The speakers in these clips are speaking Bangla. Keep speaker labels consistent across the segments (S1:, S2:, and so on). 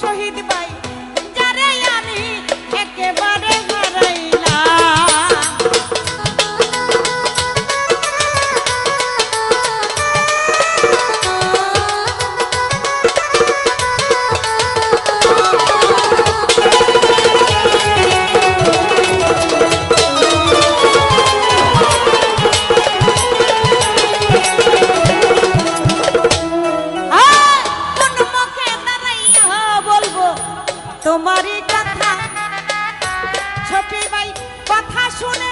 S1: sorrido de vai বাই কথা শুনে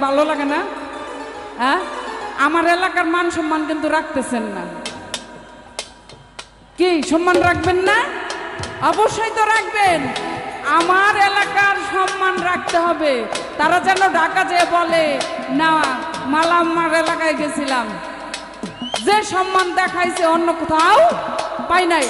S2: ভালো লাগে না? হ্যাঁ? আমার এলাকার মান সম্মান কিন্তু রাখতেছেন না। কি, সম্মান রাখবেন না? অবশ্যই তো রাখবেন। আমার এলাকার সম্মান রাখতে হবে। তারা যেন ঢাকা যে বলে, না মালা আমার এলাকায় গেছিলাম। যে সম্মান দেখাইছে অন্য কোথাও পাই নাই।